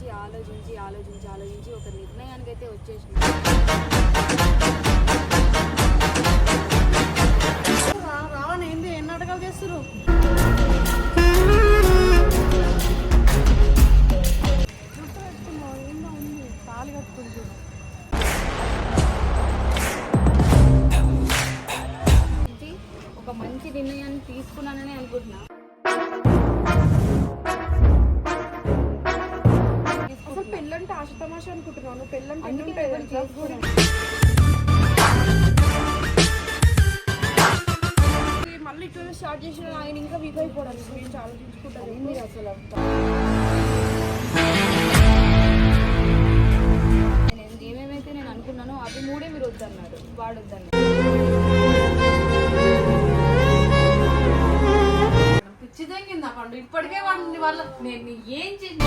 నుంచి ఆలోచించి ఆలోచించి ఆలోచించి ఒక నిర్ణయానికి అయితే వచ్చేసిన రావని ఏంది? ఎన్ని నాటకాలు చేస్తారు తాళి ఒక మంచి నిర్ణయాన్ని తీసుకున్నానని అనుకుంటున్నా. ఆశ తమాష నువ్వు పెళ్ళంటే తెలుసా? మళ్ళీ ఇట్లా స్టార్ట్ చేసిన ఆయన ఇంకా వీక్ అయిపోవడం గురించి ఆలోచించుకుంటాను ఏంది అసలు నేను ఏమేమైతే నేను అనుకున్నానో అవి మూడే మీరు వద్దన్నారు. వాడు వద్దన్నారు పిచ్చి తెంగిందా పండు? ఇప్పటికే వాడిని వాళ్ళ నేను ఏం చేసి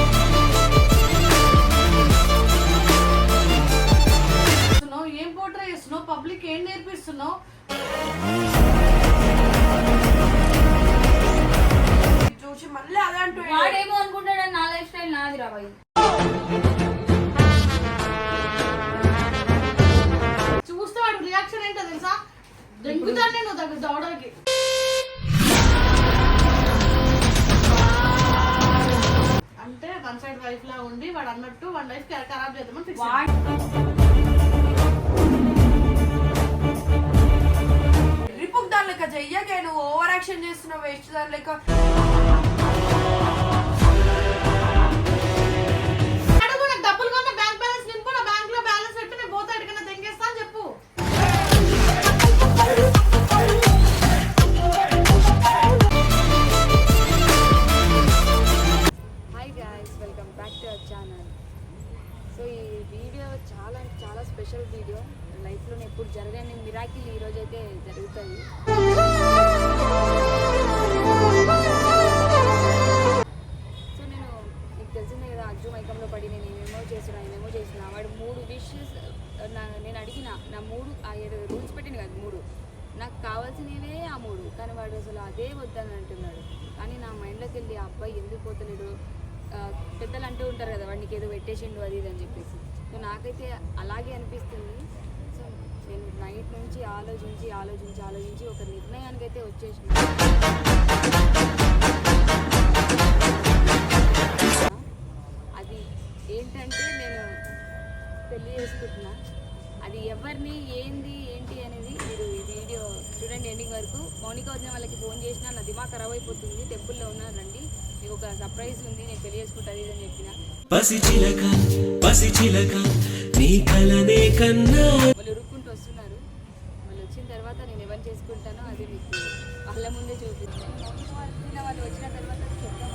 ఖరాబ్ చేద్దామని ఫిక్స్ రిపుక్ దాని లెక్క చెయ్యకే నువ్వు ఓవర్ యాక్షన్ చేస్తున్నావు వేస్ట్ దాని లెక్క వీడియో చాలా చాలా స్పెషల్ వీడియో. లైఫ్లో ఎప్పుడు జరగని మిరాకిల్ ఈరోజు అయితే జరుగుతుంది. సో నేను నీకు తెలిసిందే కదా అజ్జు మైకంలో పడి నేను ఏమేమో చేసిన ఏమేమో చేసిన వాడు మూడు విషెస్ నా నేను అడిగిన నా మూడు ఆ ఏదో రూల్స్ పెట్టిన కదా మూడు. నాకు కావాల్సినవే ఆ మూడు. కానీ వాడు అసలు అదే వద్దని అంటున్నాడు. కానీ నా మైండ్లోకి వెళ్ళి ఆ అబ్బాయి ఎందుకు పోతలేడు? పెద్దలు అంటూ ఉంటారు కదా వాడికి ఏదో పెట్టేసిండు అది ఇది అని చెప్పేసి. సో నాకైతే అలాగే అనిపిస్తుంది. సో నేను నైట్ నుంచి ఆలోచించి ఆలోచించి ఆలోచించి ఒక నిర్ణయానికి అయితే వచ్చేసిన. అది ఏంటంటే నేను పెళ్ళి చేసుకుంటున్నా. అది ఎవరిని ఏంది ఏంటి అనేది మీరు ఈ వీడియో చూడండి ఎండింగ్ వరకు. మౌనిక వచ్చిన వాళ్ళకి ఫోన్ చేసినా నా దిమాగ్ ఖరాబ్ అయిపోతుంది టెంపుల్లో ఉన్నారండి ఒక సర్ప్రైజ్ ఉంది నేను పెళ్ళి చేసుకుంటుంది అని చెప్పిన. పసి చిలక పసి చిలక నీ కలనే కన్నా. వాళ్ళు ఉరుక్కుంటూ వస్తున్నారు. వాళ్ళు వచ్చిన తర్వాత నేను ఎవరిని చేసుకుంటానో అది మీకు వాళ్ళ ముందే చూపిస్తాను వాళ్ళు వచ్చిన తర్వాత చెప్తాం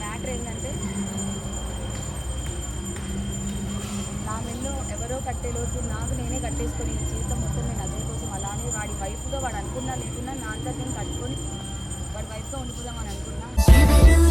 మ్యాటర్ ఏంటంటే నా మెల్లో ఎవరో కట్టేలోపు నాకు నేనే కట్టేసుకొని జీవితం మొత్తం నేను వాడి వైఫ్గా వాడు అనుకున్నా లేకున్నా నా అంతా నేను కట్టుకొని వాడి వైఫ్గా ఉండిపోదామని అనుకున్నా.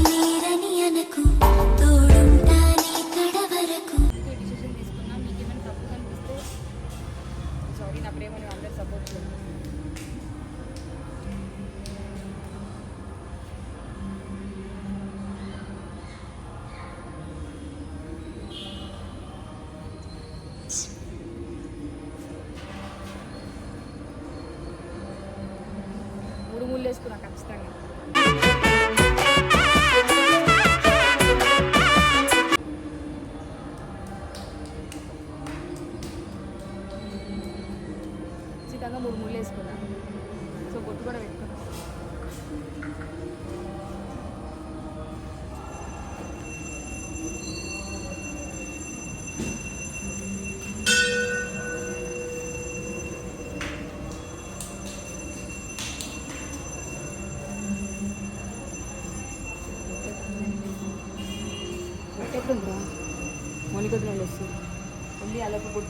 ఎట్లుందిరా మౌనికొద్దు వస్తుంది. వెళ్ళి అలా ఒక బొట్టు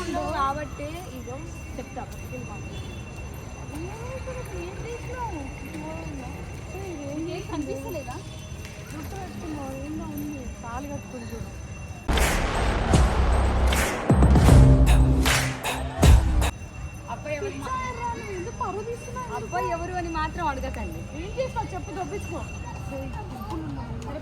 పండు? కాబట్టి ఇగో చెప్తా? ఏం చేసి కనిపిస్తలేదా? జుట్టు పెట్టుకున్నావు ఏందో ఉంది. తాళి కట్టుకుని చూడు. అబ్బాయి ఎవరు అని మాత్రం అడగకండి. ఏం చేస్తావు? చెప్పు దొబ్బించుకో. సరే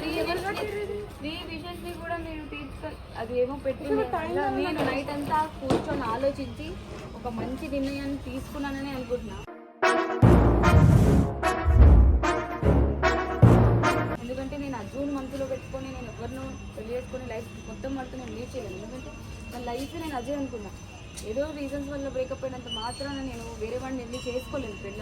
త్రీ విషెస్ని కూడా నేను తీర్చు అది ఏమో పెట్టింది నేను నైట్ అంతా కూర్చొని ఆలోచించి ఒక మంచి నిర్ణయాన్ని తీసుకున్నానని అనుకుంటున్నా. ఎందుకంటే నేను ఆ జూన్ మంత్లో పెట్టుకొని నేను ఎవరినో పెళ్ళి చేసుకొని లైఫ్ మొత్తం వరకు నేను లీవ్ చేయలేను. ఎందుకంటే నా లైఫ్ నేను అదే అనుకున్నా. ఏదో రీజన్స్ వల్ల బ్రేకప్ అయినంత మాత్రాన నేను వేరే వాడిని వెళ్ళి చేసుకోలేను పెళ్ళి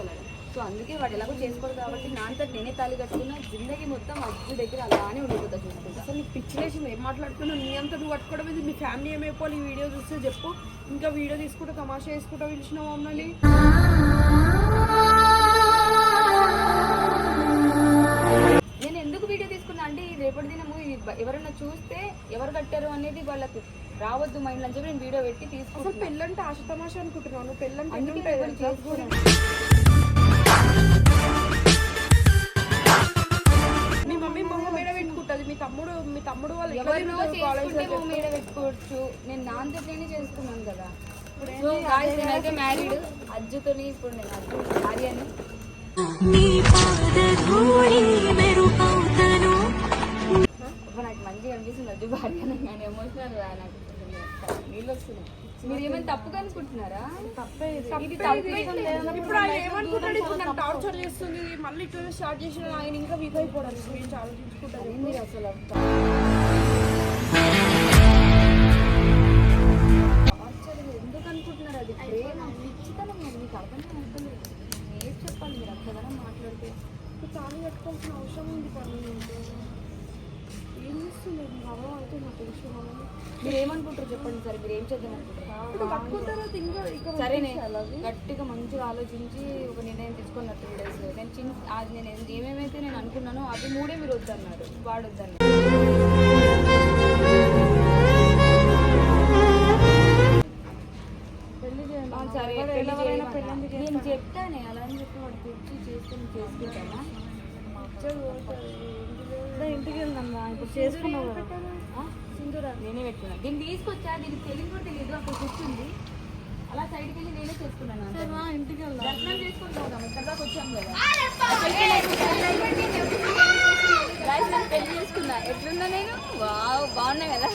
సో అందుకే వాడు ఎలాగో చేసుకోడు కాబట్టి నా అంతటి నేనే తాళి కట్టుకున్నా జిందగీ మొత్తం అజ్జు దగ్గర అలానే ఉండిపోతా చూసుకుంటా అసలు నీకు పిచ్చిలేసింది ఏం మాట్లాడుతున్నావు? నీ అంతా నువ్వు పట్టుకోవడం ఇది మీ ఫ్యామిలీ ఏమైపోవాలి? ఈ వీడియో చూస్తే చెప్పు. ఇంకా వీడియో తీసుకుంటా తమాషా వేసుకుంటా పిలిచినావు మమ్మల్ని? నేను ఎందుకు వీడియో తీసుకున్నా అంటే రేపటి దినము ఎవరైనా చూస్తే ఎవరు కట్టారు అనేది వాళ్ళకి రావద్దు మైండ్ అని చెప్పి నేను వీడియో పెట్టి అసలు తీసుకుంటున్నా. పెళ్ళంటే ఆశ తమాషా అనుకుంటున్నావు? నువ్వు పెళ్ళంటే భూమి మీద పెట్టుకోవచ్చు. నేను దాంతో నేనే చేసుకున్నాను కదా. సో guys, నేనైతే మ్యారీడ్ అజ్జుతోని ఇప్పుడు నేను అజ్జు భార్యని. మంచిగా అనిపిస్తుంది భార్య అని కానీ ఎమోషనల్ నాకు కొంచెం నీళ్ళు వస్తున్నాయి. మీరు ఏమైనా తప్పే ఇది. ఇది తప్పే ఇప్పుడు ఆయన ఏమనుకుంటాడు? ఇప్పుడు నాకు టార్చర్ చేస్తుంది మళ్ళీ ఇట్లా స్టార్ట్ చేసిన ఆయన ఇంకా వీక్ అయిపోవడానికి గురించి ఆలోచించుకుంటారు. ఏంది అసలు ఎందుకు అనుకుంటున్నారు? అది ప్రేమ పిచ్చితనం మరి మీకు అర్థం అవుతుంది ఏం చెప్పాలి? మీరు మాట్లాడితే. తాళి కట్టుకోవాల్సిన అవసరం ఉంది పని ఏం అయితే నాకు మీరు ఏమనుకుంటారు చెప్పండి సరే మీరు ఏం చేద్దాం అనుకుంటారు సరేనే గట్టిగా మంచిగా ఆలోచించి ఒక నిర్ణయం తీసుకున్న త్రీ డేస్ నేను చిన్న అది నేను ఏమేమైతే నేను అనుకున్నానో అవి మూడే మీరు వద్దన్నారు వాడు వద్దన్నారు. పెళ్ళి చేయండి. ఆ, సరే నేను చెప్తానే అలా అని చెప్పి వాడు తెచ్చి చేసుకుని చేసుకుంటానా? ఇంటికి వెళ్దాం ఇప్పుడు చేసుకున్నావు కదా? సింధూరా? నేనే పెట్టుకున్నా. దీన్ని తీసుకొచ్చా? దీనికి తెలియదు కూడా తెలియదు. అక్కడ కూర్చుంది. అలా సైడ్కి వెళ్ళి నేనే చేసుకున్నాను ఇంటికి వెళ్దాం. దర్శనం చేసుకుని పోదాం ఇక్కడ దాకా వచ్చాం కదా. పెళ్ళి చేసుకున్నా ఎట్లున్నా నేను? వావ్ బాగున్నా కదా.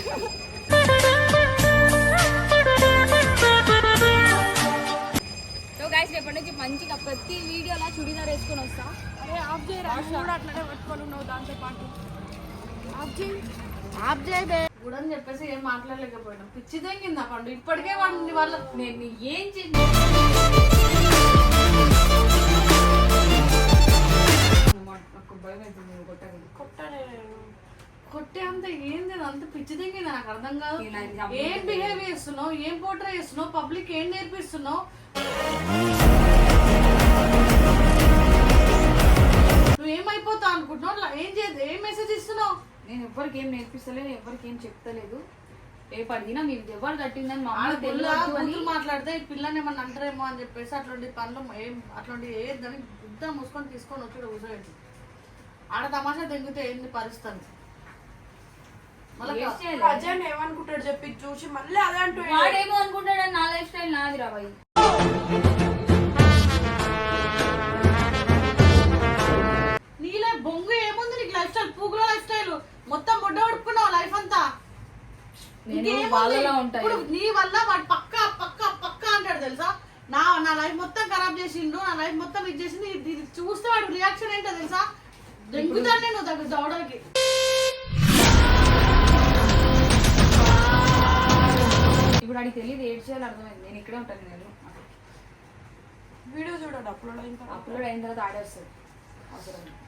సో గైస్ రేపటి నుంచి మంచిగా ప్రతి వీడియోలా చుడిదార్ వేసుకొని వస్తా. అరే ఆఫ్ చేయరా? కూడా అట్లనే పట్టుకొని ఉన్నావు దాంతో పాటు. ఆఫ్ చేయి. ఆప్ చేయబే కూడా అని చెప్పేసి ఏం మాట్లాడలేకపోయినా. పిచ్చి తెంగిందా పండు? ఇప్పటికే వాడిని వాళ్ళ నేను ఏం నాకు భయం అవుతుంది. కొట్టే అంత ఏంది? అంత పిచ్చి తెంగిందా? నాకు అర్థం కాదు. ఏం బిహేవ్ చేస్తున్నావు? ఏం పోట్రే చేస్తున్నావు? పబ్లిక్ ఏం నేర్పిస్తున్నావు? నువ్వు ఏమైపోతావు అనుకుంటున్నావు? అట్లా ఏం చేయదు ఏం మెసేజ్ ఇస్తున్నావు? నేను ఎవరికి ఏం నేర్పిస్తలేదు ఎవరికి ఏం చెప్తలేదు. రేపు అడిగినా మీరు ఎవరు కట్టిందని మా అమ్మ తెలియదు అని మాట్లాడితే ఈ పిల్లని ఏమన్నా అంటారేమో అని చెప్పేసి అట్లాంటి పనులు ఏం అట్లాంటి ఏదని బుద్ధ మూసుకొని తీసుకొని వచ్చి కూర్చోబెట్టి. ఆడ తమాషా తెంగితే ఏంది పరిస్థితి? ఏం? అజయ్ ఏమనుకుంటాడు చెప్పి చూసి మళ్ళీ అదే అంటూ వాడేమో అనుకుంటాడని నా లైఫ్ స్టైల్ నాది రా బొంగు ఏముంది నీకు లైఫ్ స్టైల్ పూగుల లైఫ్ స్టైల్ మొత్తం బొడ్డ పడుకున్నావు? వాళ్ళలా ఉంటాయి. ఇప్పుడు నీ వల్ల వాడు పక్క పక్క పక్క అంటాడు తెలుసా? నా నా లైఫ్ మొత్తం ఖరాబ్ చేసిండు నా లైఫ్ మొత్తం ఇది చేసింది ఇది చూస్తే వాడు రియాక్షన్ ఏంటో తెలుసా? దెంగుతాను నేను దగ్గర దవడలకి ఇప్పుడు అడిగి తెలియదు ఏడ్ చేయాలి అర్థమైంది. నేను ఇక్కడే ఉంటాను నేను. వీడియో చూడండి అప్లోడ్ అయిన తర్వాత. అప్లోడ్ అయిన తర్వాత ఆడేస్తుంది అవసరం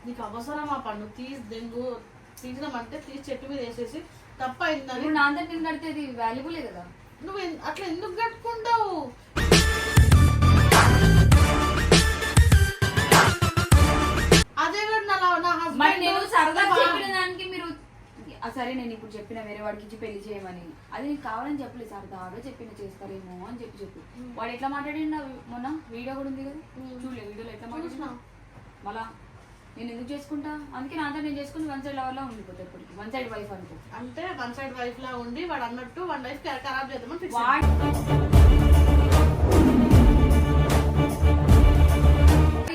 నీకు అవసరం ఆ పండు? తీసి దెంగు తీసినామంటే తీసి చెట్టు మీద వేసేసి తప్ప అయిందని ఇప్పుడు నా అందరికి నేను కడితే ఇది వాల్యుబులే కదా? నువ్వు అట్లా ఎందుకు కట్టుకుంటావు? అదే మరి నేను సరదా చెప్పిన దానికి మీరు సరే నేను ఇప్పుడు చెప్పిన వేరే వాడికి ఇచ్చి పెళ్ళి చేయమని. అది నీకు కావాలని చెప్పలేదు. సరదాగా చెప్పిన చేస్తారేమో అని చెప్పి చెప్పి. వాడు ఎట్లా మాట్లాడిండు మొన్న? వీడియో కూడా ఉంది కదా? చూడలే వీడియోలో ఎట్లా మాట్లాడినా మళ్ళా నేను ఎందుకు చేసుకుంటా? అందుకే నాతో నేను చేసుకుని వన్ సైడ్ లవర్లా ఉండిపోతా ఇప్పటికి వన్ సైడ్ వైఫ్ అనుకో. అంటే వన్ సైడ్ వైఫ్ లా ఉండి వాడు అన్నట్టు వన్ లైఫ్ ఖరాబ్ చేద్దామని ఫిక్స్ వాడి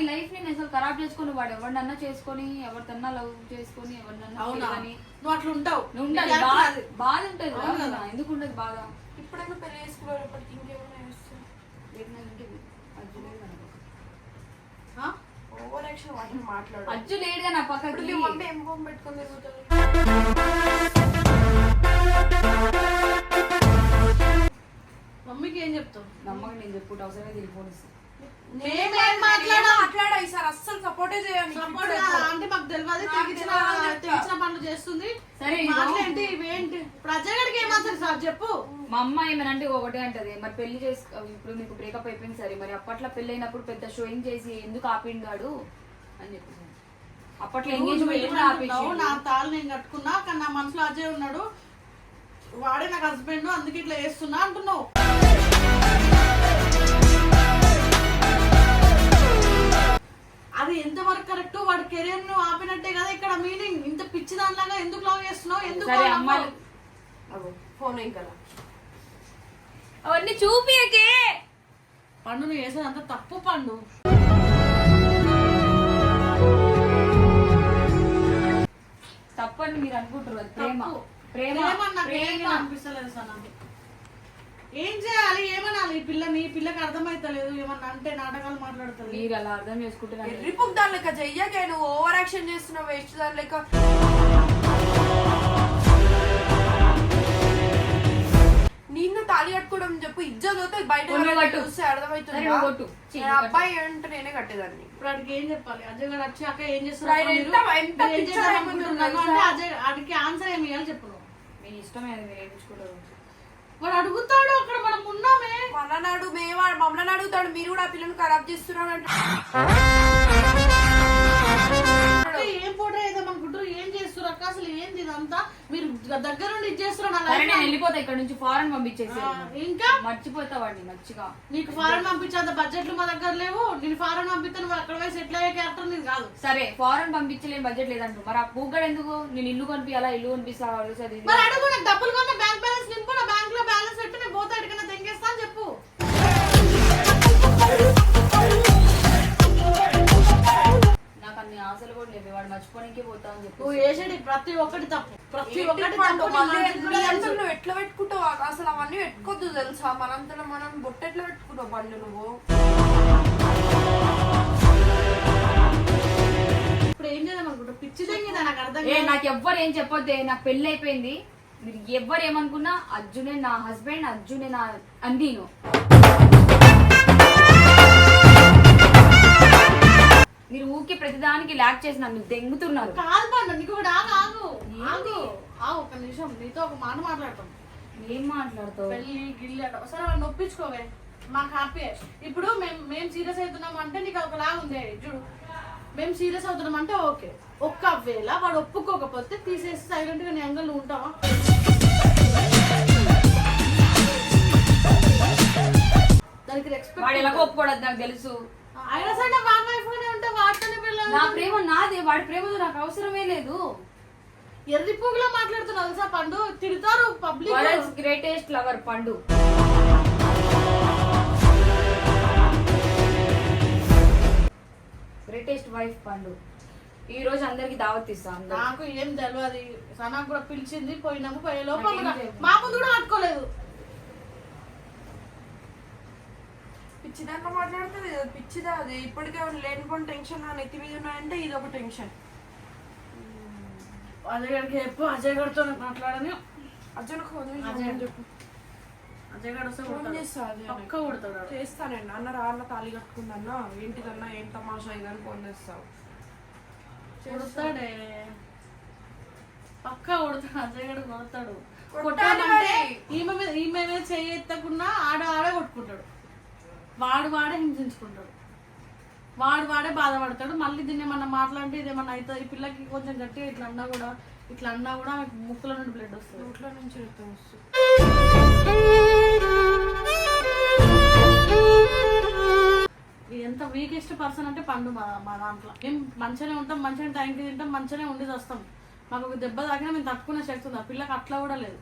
లైఫ్ నేను అసలు ఖరాబ్ చేసుకుని. వాడు ఎవరినన్నా చేసుకొని ఎవరితన్నా లవ్ చేసుకొని ఎవరినన్నా అవునా? నువ్వు అట్లా ఉంటావు. నువ్వు ఉండాలి. నీకు బాధ ఉంటుంది అవును కదా. కదా. ఎందుకు ఉండదు బాధ? ఇప్పుడైనా పెళ్ళి చేసుకునేటప్పటికి ఇంకేమైనా చేస్తాను నాకు ఇంకే అజ్జు లేడు కనుక. ఆ? ఓవర్ యాక్షన్ వాటిని మాట్లాడు. అజ్జు లేడుగా నా ఇప్పుడు పక్కకి మీ మమ్మీ ఏం ఫోన్ పెట్టుకొని తిరుగుతుంది మమ్మీకి ఏం చెప్తావు? నమ్మకం నేను చెప్పుకుంటే అవసరమే దీనికి ఫోన్ ఇస్తాను మేమేం మాట్లాడాం మాట్లాడా ఈసారి అస్సలు సపోర్టే చేయండి సపోర్ట్ అంటే మాకు తెలియదు తెగించిన తెగించిన పనులు చేస్తుంది. సరే. మాట్లాడి ఇవేంటి? ఇప్పుడు అజయ్ గడికి ఏమంటారు సార్ చెప్పు. మా అమ్మ ఏమనంటే ఒకటే అంటది మరి పెళ్ళి చేసి ఇప్పుడు నీకు బ్రేకప్ అయిపోయింది సరే మరి అప్పట్లో పెళ్ళి అయినప్పుడు పెద్ద షోయింగ్ చేసి ఎందుకు ఆపిండాడు అని చెప్పేసి అప్పట్లో ఎంగేజ్మెంట్ కూడా నా తాళ్ళు నేను కట్టుకున్నా కానీ నా మనసులో అజయ్ ఉన్నాడు. వాడే నాకు హస్బెండ్ అందుకే ఇట్లా చేస్తున్నా అంటున్నావు. అది ఎంతవరకు కరెక్ట్? వాడి కెరీర్ను ఆపినట్టే కదా ఇక్కడ మీనింగ్. ఇంత పిచ్చి దానిలాగా ఎందుకు లవ్ చేస్తున్నావు? ఎందుకు సరే? ఫోన్ కదా అవన్నీ చూపియకే. పండు నువ్వు చేసేది అంత తప్పు పండు. తప్పని మీరు అనుకుంటారు అది ప్రేమ. తప్పు. ప్రేమ. ప్రేమ నాకు ప్రేమ. ఏంటో అనిపిస్తలేదు సార్ నాకు. ఏం చేయాలి? ఏమనాలి? ఈ పిల్లని ఈ పిల్లకి అర్థమైతలేదు. ఏమన్నా అంటే నాటకాలు మాట్లాడుతుంది మీరు అలా అర్థం చేసుకుంటున్నారు ఎర్రిపుక్ దాని లెక్క చెయ్యకే నువ్వు ఓవర్ యాక్షన్ చేస్తున్నావు వేస్ట్ దాని లెక్క. నిన్ను తాళి కట్టుకోవడం చెప్పు ఇజ్జత్ బయట. చూస్తే అర్థమవుతుంది? అబ్బాయి అంటే నేనే కట్టేదాన్ని. ఇప్పుడు ఆడికి ఏం చెప్పాలి? అజయ్ గారు వచ్చాక ఏం చేస్తున్నారు? ఏం అజయ్ ఆడికి ఆన్సర్ ఏమి ఇవ్వాలి చెప్పు. మీ ఇష్టమే అది మీరు ఏమించుకుంటారు వాడు అడుగుతాడు అక్కడ మనం ఉన్నామే. మననాడు మేము మమ్మల్ని అడుగుతాడు మీరు కూడా ఆ పిల్లని ఖరాబ్ చేస్తున్నారు అంటే ఏం ఫోటో వేద్దాం అనుకుంటారు ఏం చేస్తారు అక్క? అసలు ఏంది ఇదంతా? మీరు దగ్గర నుండి ఇది చేస్తున్నారు నా సరే నేను. వెళ్ళిపోతా ఇక్కడ నుంచి ఫారెన్ పంపించేసి ఇంకా? మర్చిపోతా వాడిని మంచిగా నీకు ఫారెన్ పంపించేంత బడ్జెట్లు మా దగ్గర లేవు. నేను ఫారెన్ పంపిస్తే నువ్వు అక్కడ పోయి సెటిల్ అయ్యే క్యారెక్టర్ నీది కాదు. సరే ఫారెన్ పంపించలేని బడ్జెట్ లేదంటారు మరి ఆ పూగడ ఎందుకు? నేను ఇల్లు కొనిపించాలా ఇల్లు కొనిపిస్తా. మరి అడుగు నాకు డబ్బులు కొన్న బ్యాంక్ బ్యాలెన్స్ ప్రతి ఒక్కటి తప్పు. ప్రతి ఒక్కటి? తప్పు నువ్వు ఎట్లా పెట్టుకుంటావు? అసలు అవన్నీ పెట్టుకోద్దు తెలుసా? మనంతలో మనం బొట్టు ఎట్లా పెట్టుకుంటావు పండు నువ్వు? ఇప్పుడు ఏం చేద్దాం అనుకుంటా పిచ్చి తెంగిందా నాకు అర్థం ఏ. నాకు ఎవ్వరు ఏం చెప్పొద్దే నాకు పెళ్ళి అయిపోయింది. మీరు ఎవ్వరు ఏమనుకున్నా అర్జునే నా హస్బెండ్ అర్జునే నా అందీను. మీరు ఊకే ప్రతిదానికి లాక్ చేసి నన్ను దెంగుతున్నారు. కాదు పండు నీకు ఒకటి ఆగు ఆగు ఆగు. ఆగు ఒక నిమిషం నీతో ఒక మాట మాట్లాడతాం. ఏం మాట్లాడతావు? పెళ్ళి గిల్లి అంటే ఒకసారి వాడిని నొప్పించుకోవే మాకు హ్యాపీ. ఇప్పుడు మేము మేము సీరియస్ అవుతున్నాం అంటే నీకు ఒకలాగా ఉంది. చూడు. మేము సీరియస్ అవుతున్నాం అంటే ఓకే. ఒక్కవేళ వాడు ఒప్పుకోకపోతే తీసేసి సైలెంట్గా నీ అంగల్ నువ్వు ఉంటావా? దానికి వాడు రెస్పెక్ట్ ఎలాగో ఒప్పుకోడదు నాకు తెలుసు. అయినా సరే నా బాగా వైఫ్ గానే ఉంటా వాడితోనే పిల్లలు నా ప్రేమ నాదే వాడి ప్రేమతో నాకు అవసరమే లేదు. ఎర్రి పువ్వులా మాట్లాడుతున్నావు తెలుసా పండు? తిడతారు public. Greatest lover Pandu. Greatest wife Pandu. ఈ రోజు అందరికి దావత్ ఇస్తా. నాకు ఏం తెలియదు సనాకు కూడా పిలిచింది పోయినాము పోయే లోపల. మా ముందు కూడా ఆడుకోలేదు. పిచ్చిదాకా మాట్లాడుతుంది కదా, పిచ్చిదా అది ఇప్పటికే లేనిపోయిన టెన్షన్ నా నెత్తి మీద ఉన్నాయంటే ఇది ఒక టెన్షన్ అజయ్ గారికి చెప్పు అజయ్ గారితో మాట్లాడని. అర్జున్ ఫోన్ అజయ్ చెప్పు. అజయ్ గారు వస్తే ఫోన్ కొడతాడు. చేస్తా అజయ్ పక్క కొడతాడు వాడు. చేస్తానండి అన్న రాళ్ళ తాళి కట్టుకుందన్నా ఏంటిదన్నా ఏం తమాషా ఇదని ఫోన్ చేస్తావు కొడతాడే. పక్క కొడతాడు అజయ్ గారు కొడతాడు. కొట్టాలంటే. ఈమె మీద ఈమె మీద ఆడ వాడు వాడే హింసించుకుంటాడు. వాడు వాడే బాధపడతాడు. మళ్ళీ దీన్ని ఏమన్నా మాట్లాడితే ఇదేమన్నా అవుతుంది? ఈ పిల్లకి కొంచెం గట్టిగా ఇట్లా అన్నా కూడా ఇట్లా అన్నా కూడా ఆమెకు ముక్కుల నుండి బ్లడ్ వస్తుంది. నోట్లో నుంచి రక్తం వస్తుంది. ఎంత వీకెస్ట్ పర్సన్ అంటే పండు మా మా దాంట్లో. మేము మంచిగానే ఉంటాం మంచిగా టైంకి తింటాం మంచిగానే ఉండి వస్తాం. మాకు ఒక దెబ్బ తాకినా మేము తట్టుకునే శక్తి ఉంది. ఆ పిల్లకి అట్లా కూడా లేదు.